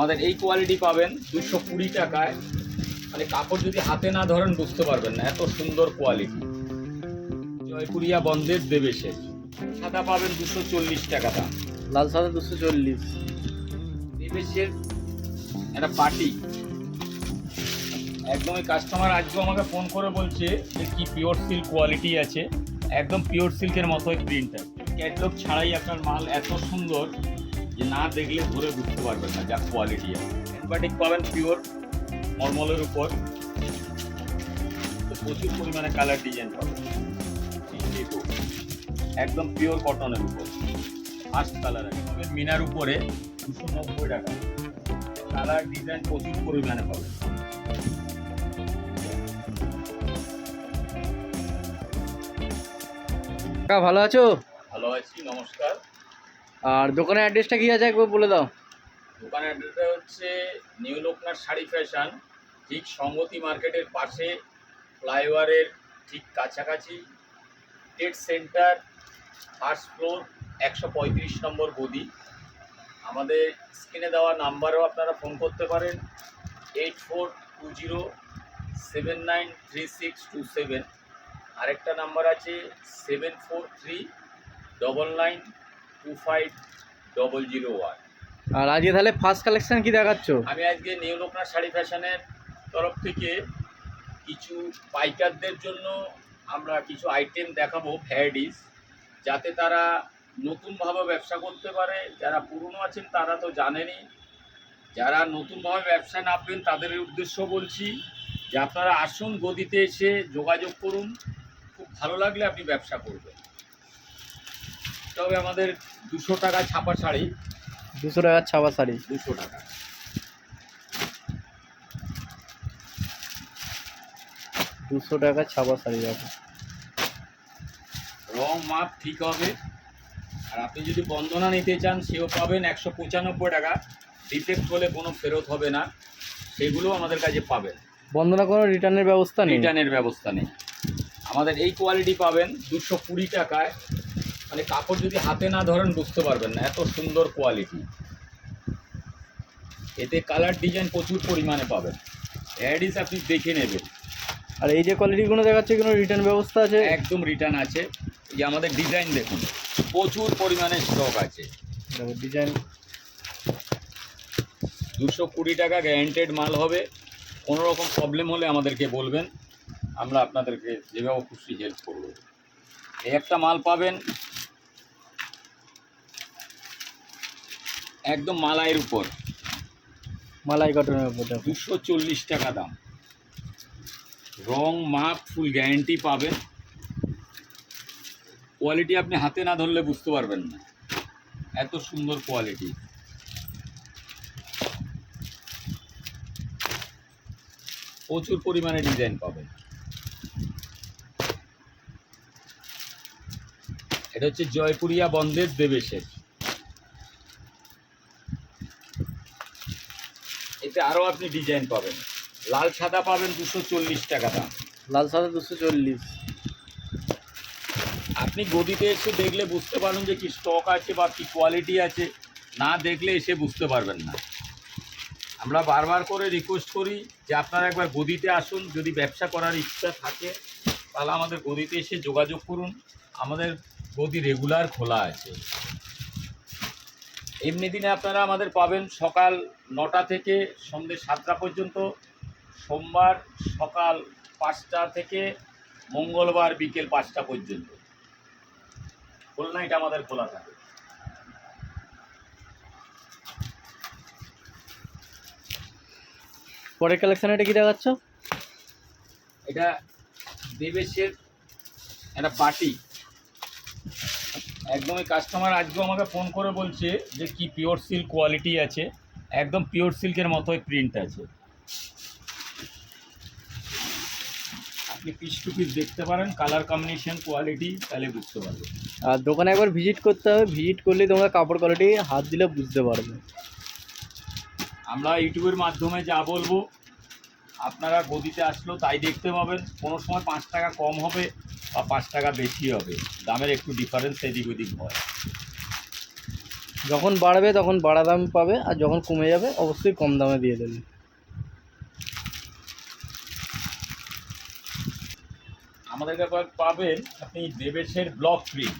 আমাদের এই কোয়ালিটি পাবেন দুশো কুড়ি টাকায়। মানে কাপড় যদি হাতে না ধরেন বুঝতে পারবেন না এত সুন্দর কোয়ালিটি জয়পুরিয়া বন্ধের দেবে সে। সাদা পাবেন দুশো চল্লিশ টাকা দাম লাল সাদা দুশো চল্লিশ। দেবেশের একটা পার্টি একদম এই কাস্টমার আজকে আমাকে ফোন করে বলছে যে কি পিওর সিল্ক কোয়ালিটি আছে। একদম পিওর সিল্কের মতোই প্রিন্ট আছে। ক্যাটলগ ছাড়াই আপনার মাল এত সুন্দর। যে না দেখলে ধরে বুঝতে পারবেন না যা কোয়ালিটি আছে অ্যান্টিবায়োটিক পাবেন পিওর মলমলের উপর। তো প্রচুর পরিমাণে কালার ডিজাইন পাবেন একদম পিওর কটনের উপর। ফার্স্ট কালার আছে মিনার উপরে দুশো নব্বই টাকা। কালার ডিজাইন প্রচুর পরিমাণে পাবেন ভালো আছো? ভালো আছি নমস্কার। আর দোকানের অ্যাড্রেসটা কি আছে একবার বলে দাও। দোকানের অ্যাড্রেসটা হচ্ছে নিউ লোকনাথ শাড়ি ফ্যাশন, ঠিক সংগতি মার্কেটের পাশে ফ্লাইওভারের ঠিক কাছাকাছি ট্রেড সেন্টার ফার্স্ট ফ্লোর একশো পঁয়ত্রিশ নম্বর গদি। আমাদের স্ক্রিনে দেওয়া নাম্বারেও আপনারা ফোন করতে পারেন eight four two zero seven nine three six two seven আরেকটা নাম্বার আছে seven four three double nine two five double zero one আর আজকে তাহলে ফার্স্ট কালেকশন কি দেখাচ্ছ? আমি আজকে নিউ লোকনাথ শাড়ি ফ্যাশনের তরফ থেকে কিছু পাইকারদের জন্য আমরা কিছু আইটেম দেখাবো ভ্যারাইটিস যাতে তারা নতুনভাবে ব্যবসা করতে পারে। যারা পুরনো আছেন তারা তো জানেনই। যারা নতুনভাবে ব্যবসা নামবেন তাদের উদ্দেশ্য বলছি যে আপনারা আসুন গদিতে এসে যোগাযোগ করুন। খুব ভালো লাগলে আপনি ব্যবসা করবেন। তবে আমাদের দুশো টাকা ছাপা শাড়ি। দুশো টাকার ছাপা শাড়ি। দুশো টাকা। দুশো টাকা ছাপা শাড়ি আছে রং মাপ ঠিক হবে। আর আপনি যদি বন্দনা নিতে চান সেও পাবেন একশো পঁচানব্বই টাকা। ডিফেক্ট হলে কোনো ফেরত হবে না। সেগুলো আমাদের কাছে পাবেন। বন্দনা কোনো রিটার্নের ব্যবস্থা নেই রিটার্নের ব্যবস্থা নেই আমাদের এই কোয়ালিটি পাবেন দুশো কুড়ি টাকায়। মানে কাপড় যদি হাতে না ধরেন বুঝতে পারবেন না এত সুন্দর কোয়ালিটি এতে কালার ডিজাইন প্রচুর পরিমাণে পাবেন। ভ্যারাইটিস আপনি দেখে নেবেন। আর এই যে কোয়ালিটিগুলো দেখাচ্ছে কোনো রিটার্ন ব্যবস্থা আছে? একদম রিটার্ন আছে। এই যে আমাদের ডিজাইন দেখুন প্রচুর পরিমাণে স্টক আছে। ডিজাইন দুশো কুড়ি টাকা গ্যারেন্টেড মাল হবে। কোনো রকম প্রবলেম হলে আমাদেরকে বলবেন। আমরা আপনাদেরকে যেভাবে খুশি হেল্প করব। এই একটা মাল পাবেন একদম মালাইয়ের উপর। মালাই কটনের উপর দুশো চল্লিশ টাকা দাম। রং মাপ ফুল গ্যারেন্টি পাবেন। কোয়ালিটি আপনি হাতে না ধরলে বুঝতে পারবেন না। এত সুন্দর কোয়ালিটি প্রচুর পরিমাণে ডিজাইন পাবেন। এটা হচ্ছে জয়পুরিয়া বন্ধের দেবেশের। আরও আপনি ডিজাইন পাবেন। লাল সাদা পাবেন দুশো চল্লিশ টাকা দাম। লাল সাদা দুশো চল্লিশ। আপনি গদিতে এসে দেখলে বুঝতে পারবেন যে কি স্টক আছে বা কি কোয়ালিটি আছে। না দেখলে এসে বুঝতে পারবেন না। আমরা বারবার করে রিকোয়েস্ট করি যে আপনারা একবার গদিতে আসুন। যদি ব্যবসা করার ইচ্ছা থাকে তাহলে আমাদের গদিতে এসে যোগাযোগ করুন। আমাদের গদি রেগুলার খোলা আছে। এমনি দিনে আপনারা আমাদের পাবেন সকাল নটা থেকে সন্ধ্যে সাতটা পর্যন্ত সোমবার সকাল পাঁচটা থেকে মঙ্গলবার বিকেল পাঁচটা পর্যন্ত। ফুল নাইট আমাদের খোলা থাকে। পরের কালেকশন এটা কি দেখাচ্ছ? এটা দেবেশের একটা পার্টি একদম এই কাস্টমার আজকেও আমাকে ফোন করে বলছে যে কি পিওর সিল্ক কোয়ালিটি আছে একদম পিওর সিল্কের মতোই প্রিন্ট আছে। আপনি পিস টু পিস দেখতে পারেন কালার কম্বিনেশন কোয়ালিটি তাহলে বুঝতে পারবেন। আর দোকানে একবার ভিজিট করতে হবে ভিজিট করলে তোমরা কাপড় কোয়ালিটি হাত দিলে বুঝতে পারবে। আমরা ইউটিউবের মাধ্যমে যা বলব আপনারা গদিতে আসলেও তাই দেখতে পাবেন। কোনো সময় পাঁচ টাকা কম হবে বা পাঁচ টাকা বেশি হবে। দামের একটু ডিফারেন্স এদিক ওদিক হয়। যখন বাড়বে তখন বাড়া দাম পাবে আর যখন কমে যাবে অবশ্যই কম দামে দিয়ে দেবে। আমাদের কাছে পাবেন আপনি দেবেশের ব্লক প্রিন্ট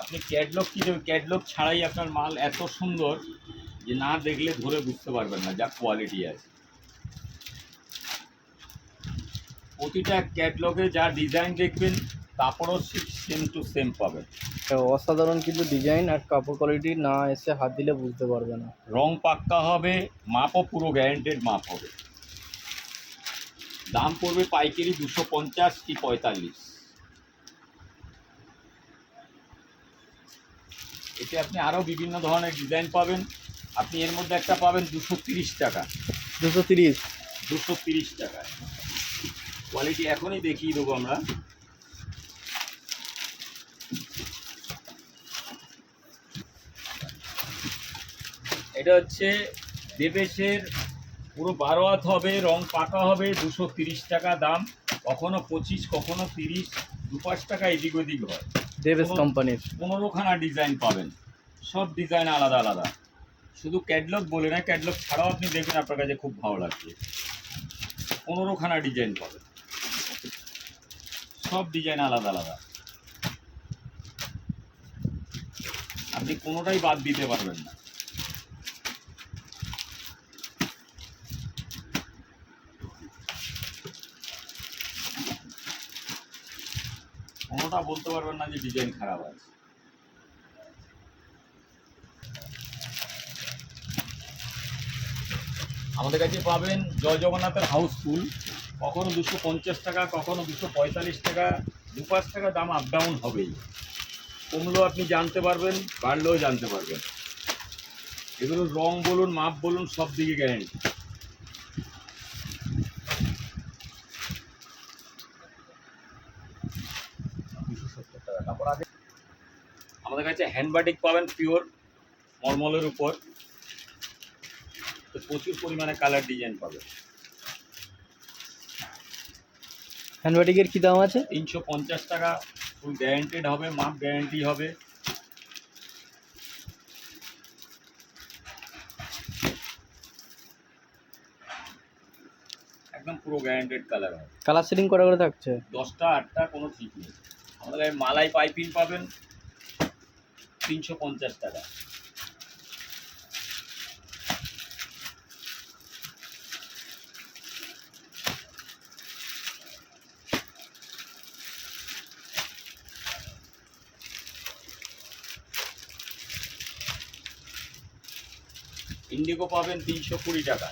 আপনি ক্যাটলগ কী দেবেন? ক্যাটলগ ছাড়াই আপনার মাল এত সুন্দর যে না দেখলে ধরে বুঝতে পারবেন না যা কোয়ালিটি আছে। প্রতিটা ক্যাটলগে যা ডিজাইন দেখবেন তারপরও সেম টু সেম পাবেন। অসাধারণ কিন্তু ডিজাইন আর কাপড় কোয়ালিটি না এসে হাত দিলে বুঝতে পারবে না। রং পাক্কা হবে মাপও পুরো গ্যারেন্টেড মাপ হবে। দাম পড়বে পাইকারি দুশো পঞ্চাশ কি পঁয়তাল্লিশ। এতে আপনি আরও বিভিন্ন ধরনের ডিজাইন পাবেন। আপনি এর মধ্যে একটা পাবেন দুশো তিরিশ টাকা। দুশো তিরিশ। দুশো তিরিশ টাকা কোয়ালিটি এখনই দেখিয়ে দেবো আমরা। এটা হচ্ছে দেবেশের পুরো বারো হাত হবে রং পাকা হবে দুশো তিরিশ টাকা দাম। কখনো পঁচিশ কখনো তিরিশ দু পাঁচ টাকা এদিক ওদিক হয়। দেবেশ কোম্পানির পনেরোখানা ডিজাইন পাবেন। সব ডিজাইন আলাদা আলাদা। শুধু ক্যাটলগ বলে না ক্যাটলগ ছাড়াও আপনি দেখবেন আপনার কাছে খুব ভালো লাগবে। পনেরোখানা ডিজাইন পাবেন। সব ডিজাইন আলাদা আলাদা। আপনি কোনোটাই বাদ দিতে পারবেন না। কোনোটা বলতে পারবেন না যে ডিজাইন খারাপ আছে। আমাদের কাছে পাবেন জয় জগন্নাথের হাউসফুল কখনো দুশো পঞ্চাশ টাকা, কখনো দুশো পঁয়তাল্লিশ টাকা দু পাঁচ টাকা দাম আপ ডাউন হবেই। কমলেও আপনি জানতে পারবেন, বাড়লেও জানতে পারবেন। এগুলো রং বলুন, মাপ বলুন, সব দিকে গ্যারেন্টি আমাদের কাছে হ্যান্ডবাটিক পাবেন পিওর মলমলের উপর। তো প্রচুর পরিমাণে কালার ডিজাইন পাবে হ্যান্ডবাটিকের কী দাম আছে? তিনশো পঞ্চাশ টাকা। ফুল গ্যারেন্টেড হবে মাপ গ্যারেন্টি হবে। একদম পুরো গ্যারেন্টেড কালার হবে। কালার সেটিং করা করে থাকছে? দশটা আটটা কোনো ঠিক নেই। আমাদের মালাই পাইপিং পাবেন। তিনশো পঞ্চাশ টাকা। ইন্ডিগো পাবেন তিনশো কুড়ি টাকা।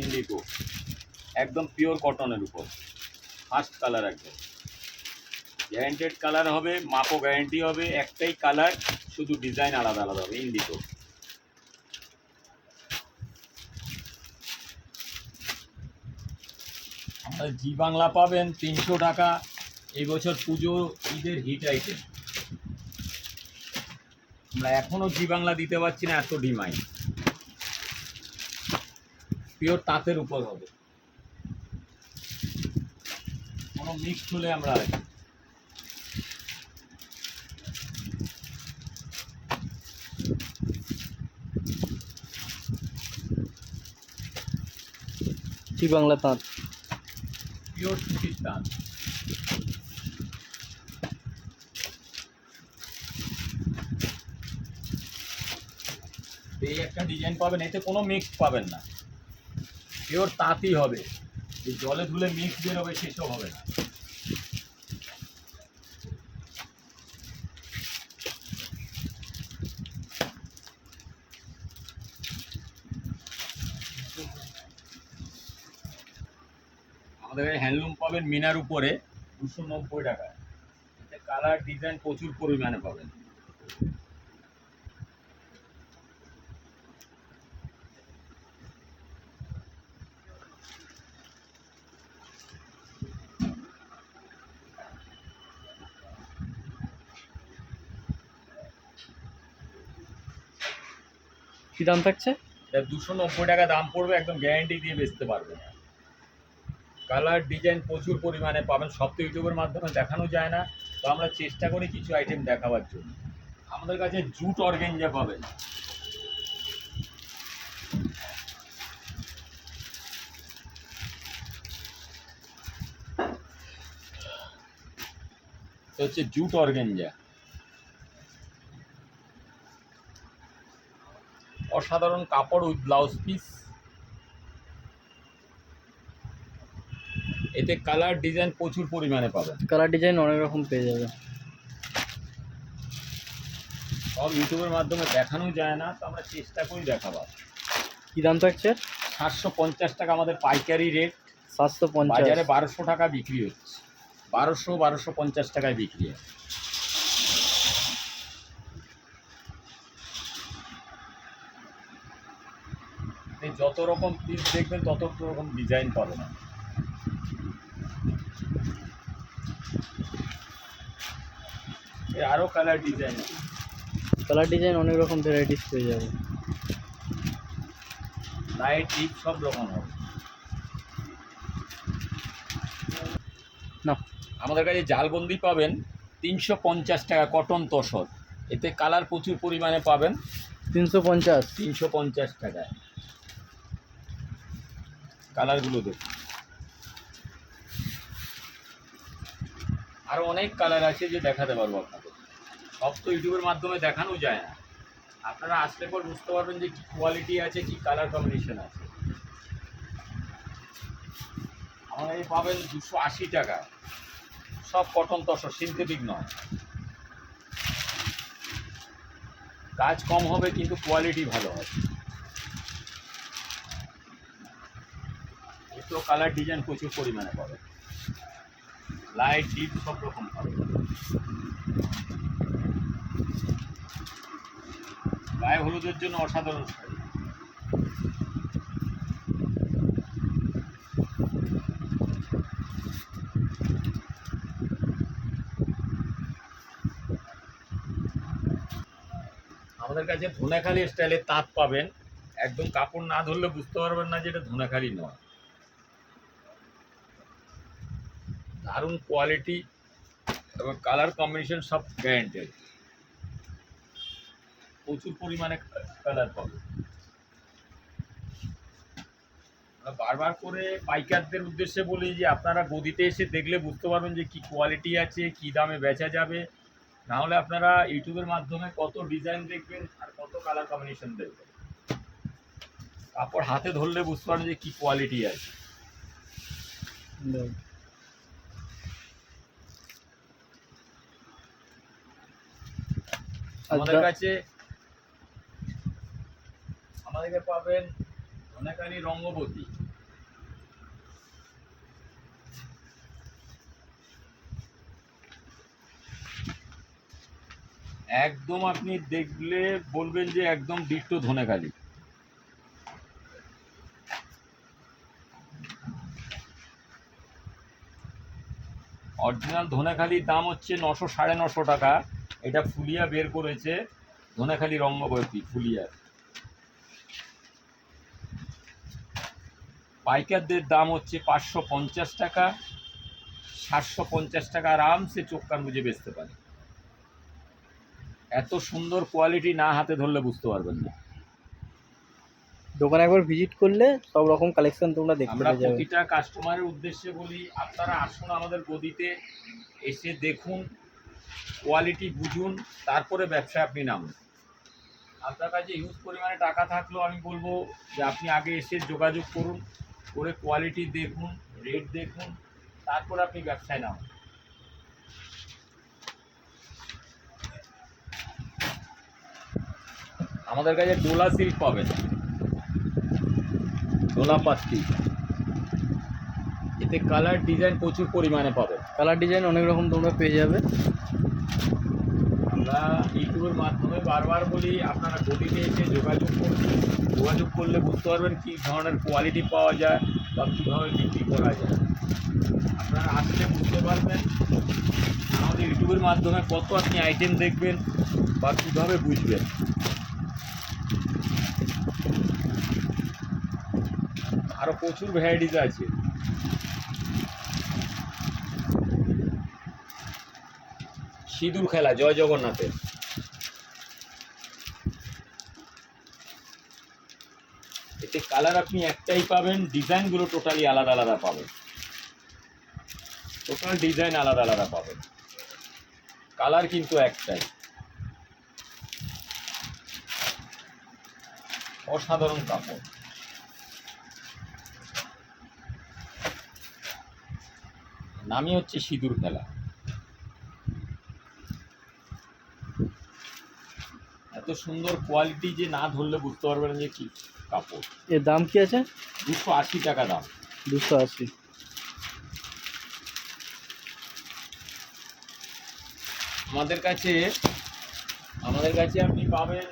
ইন্ডিগো একদম পিওর কটনের উপর। ফার্স্ট কালার একদম। গ্যারেন্টেড কালার হবে, মাপও গ্যারেন্টি হবে, একটাই কালার শুধু ডিজাইন আলাদা আলাদা হবে ইন্ডিগো জি বাংলা পাবেন তিনশো টাকা। এই বছর পুজো ঈদের হিট আইটেম আমরা এখনও জি বাংলা দিতে পারছি না এত ডিমাইন্ড পিওর তাঁতের উপর হবে। কোনো মিক্সড হলে আমরা জি বাংলা তাঁত। পিওর সুতির তাঁত। এই একটা ডিজাইন পাবেন, এতে কোনো মিক্স পাবেন না। পিওর তাঁতই হবে। যে জলে ধুলে মিক্স বেরোবে, সেসব হবে না। আমাদের হ্যান্ডলুম পাবেন মিনার উপরে দুশো নব্বই টাকা কালার ডিজাইন প্রচুর পরিমাণে পাবেন। দাম থাকছে? এটা দুশো নব্বই টাকা দাম পড়বে, একদম গ্যারান্টি দিয়ে বেচতে পারবেন কালার ডিজাইন প্রচুর পরিমাণে পাবেন, সব তো ইউটিউবের মাধ্যমে দেখানো যায় না। তো আমরা চেষ্টা করি কিছু আইটেম দেখাবার জন্য। আমাদের কাছে জুট অর্গেঞ্জা পাবেন। হচ্ছে জুট অর্গেঞ্জা। অসাধারণ কাপড় উইথ ব্লাউজ পিস। এতে কালার ডিজাইন প্রচুর পরিমাণে পাবেন। কালার ডিজাইন অনেক রকম পেয়ে যাবে। সব ইউটিউবের মাধ্যমে দেখানো যায় না তো আমরা চেষ্টা করি দেখাবার। কি দাম থাকছে? সাতশো পঞ্চাশ টাকা আমাদের পাইকারি রেট। সাতশো পঞ্চাশ। বাজারে বারোশো টাকা বিক্রি হচ্ছে। বারোশো বারোশো পঞ্চাশ টাকায় বিক্রি হয় এই যত রকম পিস দেখবেন তত রকম ডিজাইন পাবেন আরও কালার ডিজাইন কালার ডিজাইন অনেক রকম ভ্যারাইটিস পেয়ে যাবে লাইট ডিপ সব রকম হবে। না আমাদের কাছে জালবন্দি পাবেন তিনশো পঞ্চাশ টাকা কটন তসর। এতে কালার প্রচুর পরিমাণে পাবেন। তিনশো পঞ্চাশ। তিনশো পঞ্চাশ টাকায়। কালারগুলো দেখুন। আরও অনেক কালার আছে যে দেখাতে পারব আপনাদের। সব তো ইউটিউবের মাধ্যমে দেখানো যায় না। আপনারা আসলে পর বুঝতে পারবেন যে কী কোয়ালিটি আছে, কী কালার কম্বিনেশন আছে। আমাদের এই পাবেন দুশো আশি টাকা। সব কটন তসর সিনথেটিক নয়। কাজ কম হবে কিন্তু কোয়ালিটি ভালো হবে। এতো কালার ডিজাইন প্রচুর পরিমাণে পাবে। লাইট ডিপ সব রকম পাবে। গায়ে হলুদের জন্য অসাধারণ আমাদের কাছে ধনেখালি স্টাইলের তাঁত পাবেন। একদম কাপড় না ধরলে বুঝতে পারবেন না যে এটা ধনেখালি নয়। দারুণ কোয়ালিটি এবং কালার কম্বিনেশন সব গ্যারেন্টেড প্রচুর পরিমাণে কালার পাবে। বারবার করে পাইকারদের উদ্দেশ্যে বলি যে, আপনারা গদিতে এসে দেখলে বুঝতে পারবেন যে কি কোয়ালিটি আছে, কি দামে বেচা যাবে। না হলে আপনারা ইউটিউবের মাধ্যমে কত ডিজাইন দেখবেন আর কত কালার কম্বিনেশন দেখবেন। তারপর হাতে ধরলে বুঝতে পারবেন যে কি কোয়ালিটি আছে। আমাদের আচ্ছা। কাছে আমাদের কাছে পাবেন ধনেখালি রঙ্গবতী। একদম আপনি দেখলে বলবেন যে একদম ডিট্টো ধনেখালি। অরিজিনাল ধনেখালির দাম হচ্ছে নশো সাড়ে নশো টাকা। এটা ফুলিয়া বের করেছে ধনেখালি রঙ্গবতী ফুলিয়ার। পাইকারদের দাম হচ্ছে পাঁচশো পঞ্চাশ টাকা সাতশো পঞ্চাশ টাকা আরামসে চোখ কান বুঝে বেচতে পারে। এত সুন্দর কোয়ালিটি না হাতে ধরলে বুঝতে পারবেন না। দোকানে একবার ভিজিট করলে সব রকম কালেকশন তোমরা দেখতে আমরা প্রতিটা কাস্টমারের উদ্দেশ্যে বলি আপনারা আসুন আমাদের গদিতে এসে দেখুন কোয়ালিটি বুঝুন, তারপরে ব্যবসায় আপনি নামুন। আপনার কাছে হিউজ পরিমাণে টাকা থাকলেও আমি বলব যে আপনি আগে এসে যোগাযোগ করুন, করে কোয়ালিটি দেখুন রেট দেখুন, তারপর আপনি ব্যবসায় নামুন। আমাদের কাছে ডোলা সিল্ক পাবেন। ডোলা পাত্তি এতে কালার ডিজাইন প্রচুর পরিমাণে পাবে কালার ডিজাইন অনেক রকম তোমরা পেয়ে যাবে। ইউটিউবের মাধ্যমে বারবার বলি, আপনারা গতিতে এসে যোগাযোগ করুন যোগাযোগ করলে বুঝতে পারবেন কী ধরনের কোয়ালিটি পাওয়া যায় বা কীভাবে বিক্রি করা যায়। আপনারা আসলে বুঝতে পারবেন আমাদের ইউটিউবের মাধ্যমে কত আপনি আইটেম দেখবেন বা কীভাবে বুঝবেন। আরও প্রচুর ভ্যারাইটিস আছে। সিঁদুর খেলা, জয় জগন্নাথের। কালার আপনি একটাই পাবেন, ডিজাইনগুলো টোটালি আলাদা আলাদা পাবেন। টোটাল ডিজাইন আলাদা আলাদা পাবেন। কালার কিন্তু একটাই। অসাধারণ কাপড়। নামই হচ্ছে সিঁদুর খেলা এত সুন্দর কোয়ালিটি যে না ধরলে বুঝতে পারবেন যে কি। কাপড়। এর দাম কি আছে? দুশো আশি টাকা দাম। দুশো আশি। আমাদের কাছে আমাদের কাছে আপনি পাবেন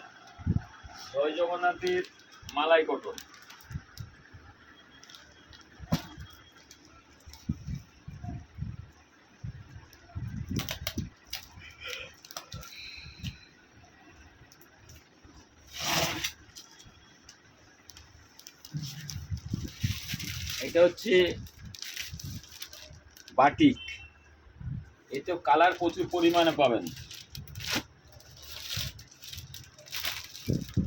জয় জগন্নাথের মালাই কটন। এটা হচ্ছে বাটিক। এতেও কালার প্রচুর পরিমাণে পাবেন।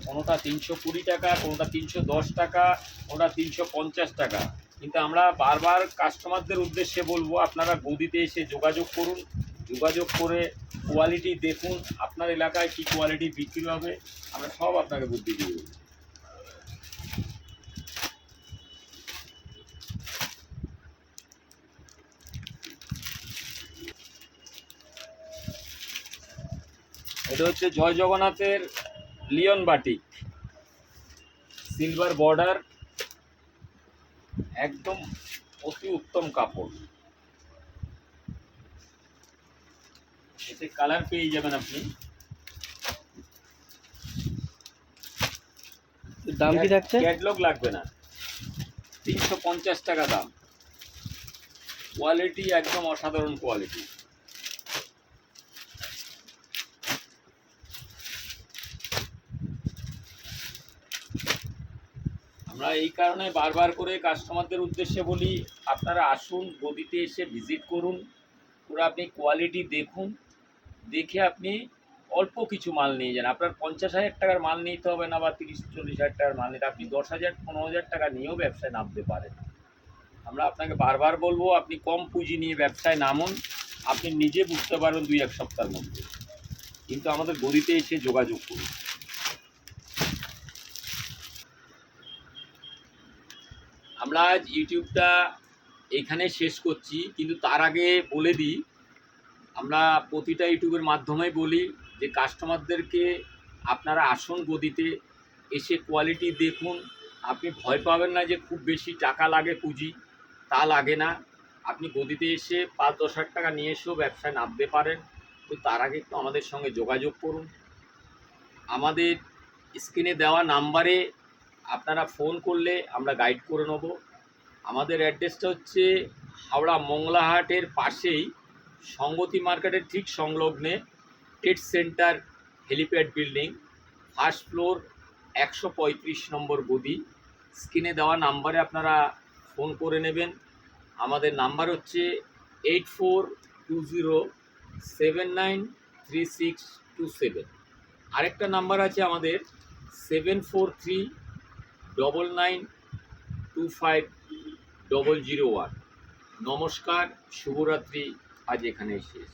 কোনোটা তিনশো কুড়ি টাকা, কোনোটা তিনশো দশ টাকা, কোনোটা তিনশো পঞ্চাশ টাকা। কিন্তু আমরা বারবার কাস্টমারদের উদ্দেশ্যে বলব, আপনারা গদিতে এসে যোগাযোগ করুন। যোগাযোগ করে কোয়ালিটি দেখুন, আপনার এলাকায় কী কোয়ালিটি বিক্রি হবে, আমরা সব আপনাকে বুদ্ধি দিয়ে দেবো। এটা হচ্ছে জয় জগন্নাথের লিওন বাটিক সিলভার বর্ডার একদম অতি উত্তম কাপড়। এতে কালার পেয়ে যাবেন আপনি। দাম কি থাকছে? ক্যাটলগ লাগবে না। তিনশো পঞ্চাশ টাকা দাম। কোয়ালিটি একদম অসাধারণ কোয়ালিটি। আমরা এই কারণে বারবার করে কাস্টমারদের উদ্দেশ্যে বলি, আপনারা আসুন, গদিতে এসে ভিজিট করুন। পুরো আপনি কোয়ালিটি দেখুন। দেখে আপনি অল্প কিছু মাল নিয়ে যান। আপনার পঞ্চাশ হাজার টাকার মাল নিতে হবে না বা তিরিশ, চল্লিশ হাজার টাকার মাল নিতে। আপনি দশ হাজার, পনেরো হাজার টাকা নিয়েও ব্যবসায় নামতে পারেন। আমরা আপনাকে বারবার বলব, আপনি কম পুঁজি নিয়ে ব্যবসায় নামুন। আপনি নিজে বুঝতে পারবেন দুই, এক সপ্তাহের মধ্যে। কিন্তু আমাদের গদিতে এসে যোগাযোগ করুন। আমরা আজ ইউটিউবটা এখানে শেষ করছি, কিন্তু তার আগে বলে দিই, আমরা প্রতিটা ইউটিউবের মাধ্যমে বলি যে কাস্টমারদেরকে আপনারা আসুন গদিতে, এসে কোয়ালিটি দেখুন। আপনি ভয় পাবেন না যে খুব বেশি টাকা লাগে পুঁজি, তা লাগে না। আপনি গদিতে এসে পাঁচ দশ হাজার টাকা নিয়ে এসেও ব্যবসায় নামতে পারেন। তো তার আগে একটু আমাদের সঙ্গে যোগাযোগ করুন। আমাদের স্ক্রিনে দেওয়া নাম্বারে আপনারা ফোন করলে আমরা গাইড করে নেব। আমাদের অ্যাড্রেসটা হচ্ছে হাওড়া মংলাহাটের পাশেই সঙ্গতি মার্কেটের ঠিক সংলগ্নে TET centre helipad building, first floor একশো পঁয়ত্রিশ নম্বর গদি। স্ক্রিনে দেওয়া নাম্বারে আপনারা ফোন করে নেবেন। আমাদের নাম্বার হচ্ছে eight four two zero seven nine three six two seven আরেকটা নাম্বার আছে আমাদের seven four three double nine two five double zero one নমস্কার শুভরাত্রি। আজ এখানেই শেষ।